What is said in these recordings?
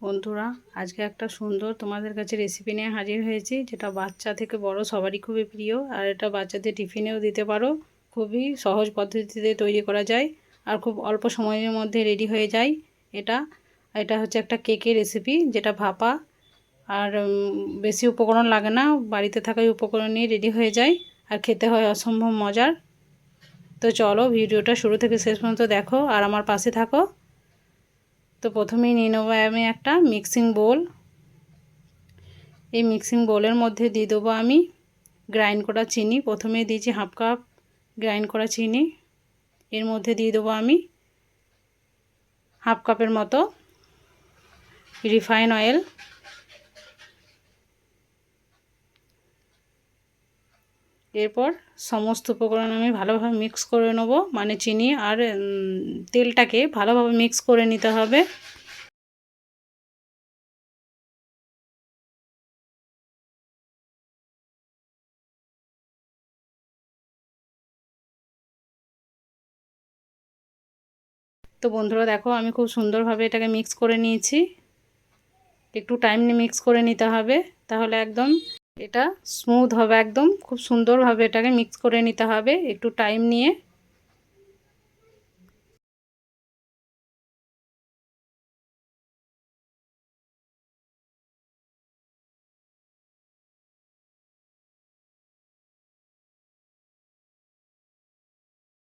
বন্ধুরা, আজকে একটা সুন্দর তোমাদের কাছে রেসিপি নিয়ে হাজির হয়েছি, যেটা বাচ্চা থেকে বড় সবারই খুবই প্রিয়, আর এটা বাচ্চাদের টিফিনেও দিতে পারো। খুবই সহজ পদ্ধতিতে তৈরি করা যায়, আর খুব অল্প সময়ের মধ্যে রেডি হয়ে যায় এটা। এটা হচ্ছে একটা কেকের রেসিপি যেটা ভাপা, আর বেশি উপকরণ লাগে না, বাড়িতে থাকাই উপকরণ নিয়ে রেডি হয়ে যায়, আর খেতে হয় অসম্ভব মজার। তো চলো, ভিডিওটা শুরু থেকে শেষ পর্যন্ত দেখো, আর আমার পাশে থাকো। তো প্রথমেই নিয়ে নেব আমি একটা মিক্সিং বোল এই মিক্সিং বোলের মধ্যে দিয়ে দেবো আমি গ্রাইন্ড করা চিনি। প্রথমে দিয়েছি হাফ কাপ গ্রাইন্ড করা চিনি। এর মধ্যে দিয়ে দেবো আমি হাফ কাপের মতো রিফাইন অয়েল এরপর সমস্ত উপকরণ আমি ভালোভাবে মিক্স করে নেব মানে চিনি আর তেলটাকে ভালোভাবে মিক্স করে নিতে হবে। তো বন্ধুরা দেখো, আমি খুব সুন্দরভাবে এটাকে মিক্স করে নিয়েছি। একটু টাইম নিয়ে মিক্স করে নিতে হবে, তাহলে একদম এটা স্মুথ হবে একদম। খুব সুন্দরভাবে এটাকে মিক্স করে নিতে হবে একটু টাইম নিয়ে।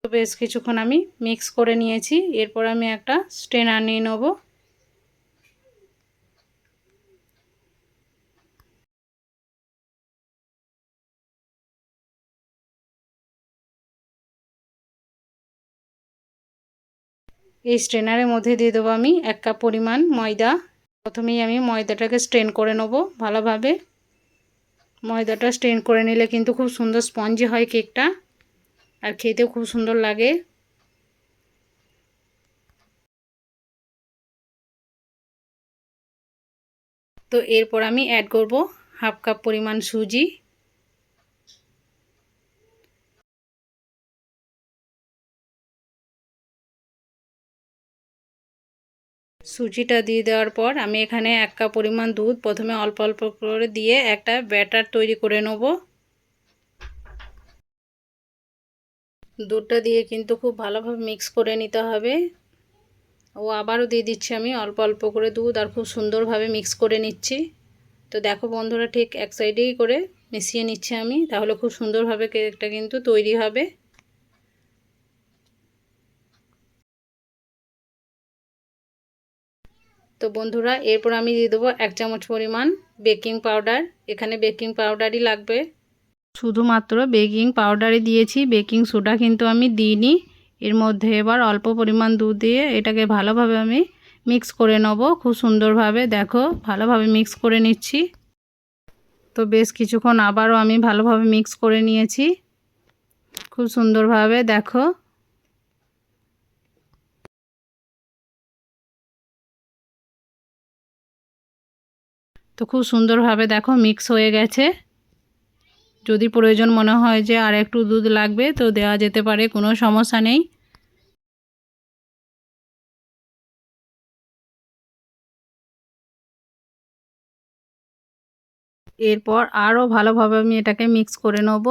বেশ কিছুক্ষণ আমি মিক্স করে নিয়েছি। এরপর আমি একটা স্ট্রেনার নিয়ে নেব। এই স্ট্রেনারের মধ্যে দিয়ে দেবো আমি এক কাপ পরিমাণ ময়দা। প্রথমেই আমি ময়দাটাকে স্ট্রেন করে নেব ভালোভাবে। ময়দাটা স্ট্রেন করে নিলে কিন্তু খুব সুন্দর স্পঞ্জি হয় কেকটা আর খেতেও খুব সুন্দর লাগে। তো এরপর আমি অ্যাড করব হাফ কাপ পরিমাণ সুজি। সুজিটা দিয়ে দেওয়ার পর আমি এখানে এক কাপ পরিমাণ দুধ, প্রথমে অল্প অল্প করে দিয়ে একটা ব্যাটার তৈরি করে নেব। দুধটা দিয়ে কিন্তু খুব ভালোভাবে মিক্স করে নিতে হবে। ও আবারও দিয়ে দিচ্ছি আমি অল্প অল্প করে দুধ আর খুব সুন্দরভাবে মিক্স করে নিচ্ছি। তো দেখো বন্ধুরা ঠিক এক সাইডেই করে মিশিয়ে নিচ্ছি আমি, তাহলে খুব সুন্দরভাবে কেকটা কিন্তু তৈরি হবে। তো বন্ধুরা, এরপর আমি দিয়ে দেবো এক চামচ পরিমাণ বেকিং পাউডার। এখানে বেকিং পাউডারই লাগবে। শুধুমাত্র বেকিং পাউডারই দিয়েছি। বেকিং সোডা কিন্তু আমি দিইনি। এর মধ্যে এবার অল্প পরিমাণ দুধ দিয়ে এটাকে ভালোভাবে আমি মিক্স করে নেব। খুব সুন্দরভাবে, দেখো, ভালোভাবে মিক্স করে নিচ্ছি। তো বেশ কিছুক্ষণ আবারও আমি ভালোভাবে মিক্স করে নিয়েছি। খুব সুন্দরভাবে, দেখো তো খুব সুন্দরভাবে দেখো মিক্স হয়ে গেছে। যদি প্রয়োজন মনে হয় যে আর একটু দুধ লাগবে তো দেওয়া যেতে পারে, কোনো সমস্যা নেই। এরপর আরও ভালোভাবে আমি এটাকে মিক্স করে নেব।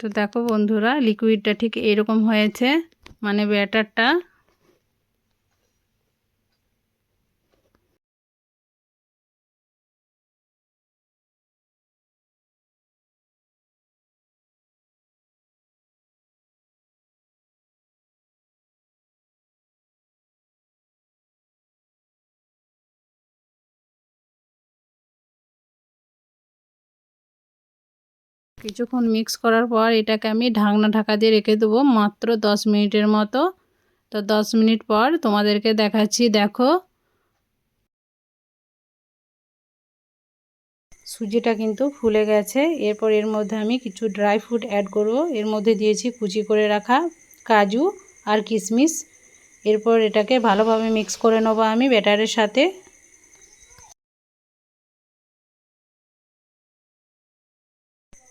তো দেখো বন্ধুরা লিকুইডটা ঠিক এরকম হয়েছে মানে ব্যাটারটা কিছুক্ষণ মিক্স করার পর এটাকে আমি ঢাকনা ঢাকা দিয়ে রেখে দেবো মাত্র দশ মিনিটের মতো। তো দশ মিনিট পর তোমাদেরকে দেখাচ্ছি, দেখো। সুজিটা কিন্তু ফুলে গেছে। এরপর এর মধ্যে আমি কিছু ড্রাই ফ্রুট অ্যাড করব। এর মধ্যে দিয়েছি কুচি করে রাখা কাজু আর কিশমিশ। এরপর এটাকে ভালোভাবে মিক্স করে নেব আমি ব্যাটারের সাথে।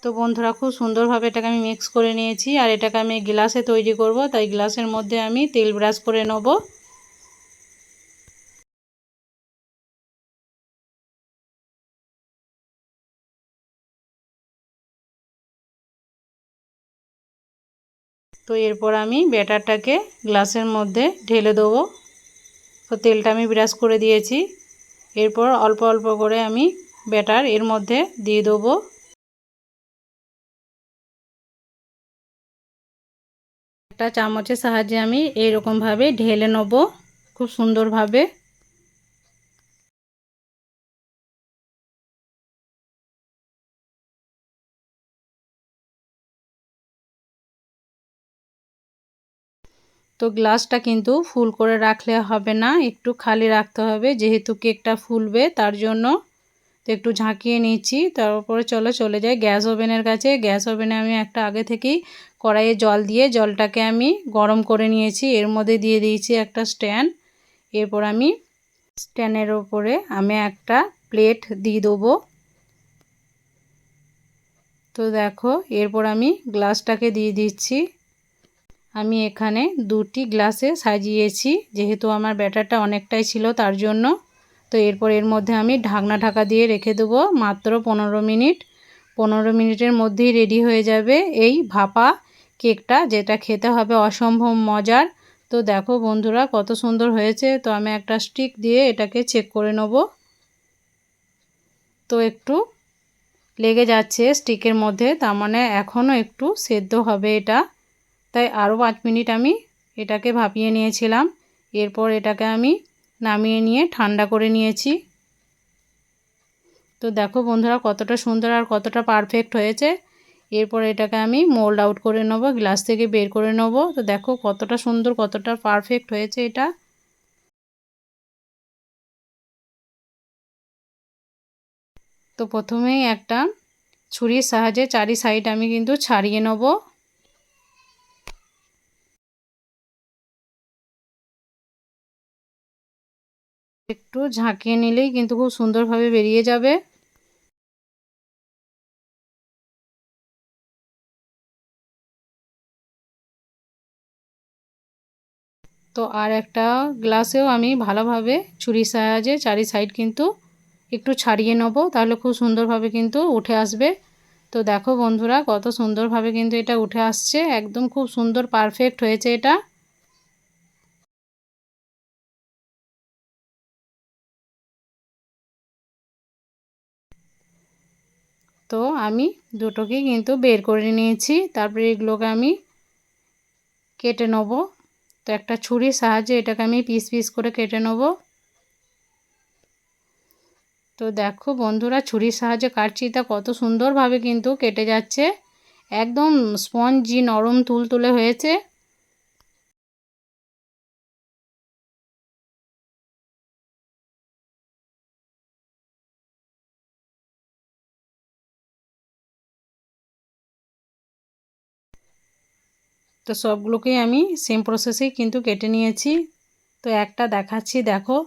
তো বন্ধুরা, খুব সুন্দরভাবে এটাকে আমি মিক্স করে নিয়েছি। আর এটাকে আমি গ্লাসে তৈরি করব। তাই গ্লাসের মধ্যে আমি তেল ব্রাশ করে নেব। তো এরপর আমি ব্যাটারটাকে গ্লাসের মধ্যে ঢেলে দেবো। তো তেলটা আমি ব্রাশ করে দিয়েছি। এরপর অল্প অল্প করে আমি ব্যাটার এর মধ্যে দিয়ে দেবো। একটা চামচের সাহায্যে আমি এইরকমভাবে ঢেলে নেব, খুব সুন্দরভাবে তো গ্লাসটা কিন্তু ফুল করে রাখলে হবে না, একটু খালি রাখতে হবে, যেহেতু কেকটা ফুলবে তার জন্য। তো একটু ঝাঁকিয়ে নিচ্ছি। তারপরে চলো, চলে যাই গ্যাস ওভেনের কাছে। গ্যাস ওভেনে আমি একটা আগে থেকেই কড়াইয়ে জল দিয়ে জলটাকে আমি গরম করে নিয়েছি। এর মধ্যে দিয়ে দিয়েছি একটা স্ট্যান্ড। এরপর আমি স্ট্যান্ডের ওপরে আমি একটা প্লেট দিয়ে দেবো। তো দেখো, এরপর আমি গ্লাসটাকে দিয়ে দিচ্ছি। আমি এখানে দুটি গ্লাসে সাজিয়েছি, যেহেতু আমার ব্যাটারটা অনেকটাই ছিল তার জন্য। তো এরপর এর মধ্যে আমি ঢাকনা ঢাকা দিয়ে রেখে দেবো মাত্র পনেরো মিনিট। পনেরো মিনিটের মধ্যেই রেডি হয়ে যাবে এই ভাপা কেকটা, যেটা খেতে হবে অসম্ভব মজার। তো দেখো বন্ধুরা কত সুন্দর হয়েছে। তো আমি একটা স্টিক দিয়ে এটাকে চেক করে নেব। তো একটু লেগে যাচ্ছে স্টিকের মধ্যে, তার মানে এখনও একটু সেদ্ধ হবে এটা। তাই আরও পাঁচ মিনিট আমি এটাকে ভাপিয়ে নিয়েছিলাম। এরপর এটাকে আমি নামিয়ে নিয়ে ঠান্ডা করে নিয়েছি। তো দেখো বন্ধুরা কতটা সুন্দর আর কতটা পারফেক্ট হয়েছে। এরপর এটাকে আমি মোল্ড আউট করে নেব গ্লাস থেকে বের করে নেব। তো দেখো কতটা সুন্দর, কতটা পারফেক্ট হয়েছে এটা। তো প্রথমেই একটা ছুরির সাহায্যে চারি সাইড আমি কিন্তু ছাড়িয়ে নেব। একটু ঝাঁকিয়ে নিলেই কিন্তু খুব সুন্দরভাবে বেরিয়ে যাবে। তো আর একটা গ্লাসেও আমি ভালোভাবে ছুরির সাহায্যে চারি সাইড কিন্তু একটু ছাড়িয়ে নেব, তাহলে খুব সুন্দরভাবে কিন্তু উঠে আসবে। তো দেখো বন্ধুরা, কত সুন্দরভাবে কিন্তু এটা উঠে আসছে, একদম খুব সুন্দর পারফেক্ট হয়েছে এটা। তো আমি দুটোকেই কিন্তু বের করে নিয়েছি। তারপরে এগুলোকে আমি কেটে নেব। তো একটা ছুরির সাহায্যে এটাকে আমি পিস পিস করে কেটে নেব। তো দেখো বন্ধুরা, ছুরির সাহায্যে কাটছি তা কত সুন্দরভাবে কিন্তু কেটে যাচ্ছে। একদম স্পঞ্জি নরম তুলতুলে হয়েছে। তো সবগুলোকেই আমি সেম প্রসেসেই কিন্তু কেটে নিয়েছি। তো একটা দেখাচ্ছি, দেখো।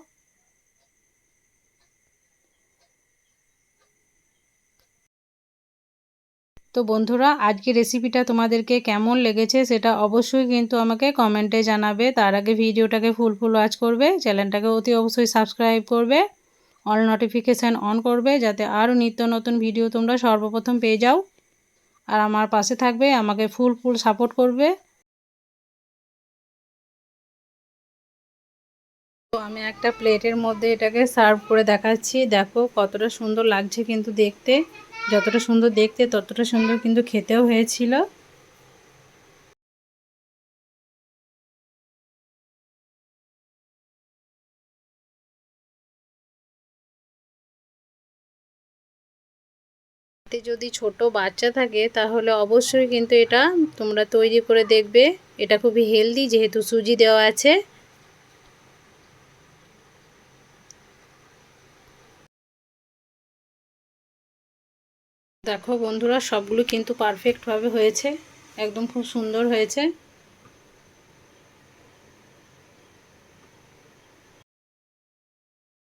তো বন্ধুরা আজকে রেসিপিটা তোমাদেরকে কেমন লেগেছে সেটা অবশ্যই কিন্তু আমাকে কমেন্টে জানাবে। তার আগে ভিডিওটাকে ফুল ফুল ওয়াচ করবে চ্যানেলটাকে অতি অবশ্যই সাবস্ক্রাইব করবে অল নোটিফিকেশান অন করবে, যাতে আরও নিত্য নতুন ভিডিও তোমরা সর্বপ্রথম পেয়ে যাও। আর আমার পাশে থাকবে, আমাকে ফুল ফুল সাপোর্ট করবে। আমি একটা প্লেটের মধ্যে এটাকে সার্ভ করে দেখাচ্ছি। দেখো কতটা সুন্দর লাগছে কিন্তু দেখতে। যতটা সুন্দর দেখতে, ততটা সুন্দর কিন্তু খেতেও হয়েছিল। যদি ছোট বাচ্চা থাকে, তাহলে অবশ্যই কিন্তু এটা তোমরা তৈরি করে দেখবে। এটা খুবই হেলদি যেহেতু সুজি দেওয়া আছে। দেখো বন্ধুরা সবগুলো কিন্তু পারফেক্টভাবে হয়েছে। একদম খুব সুন্দর হয়েছে।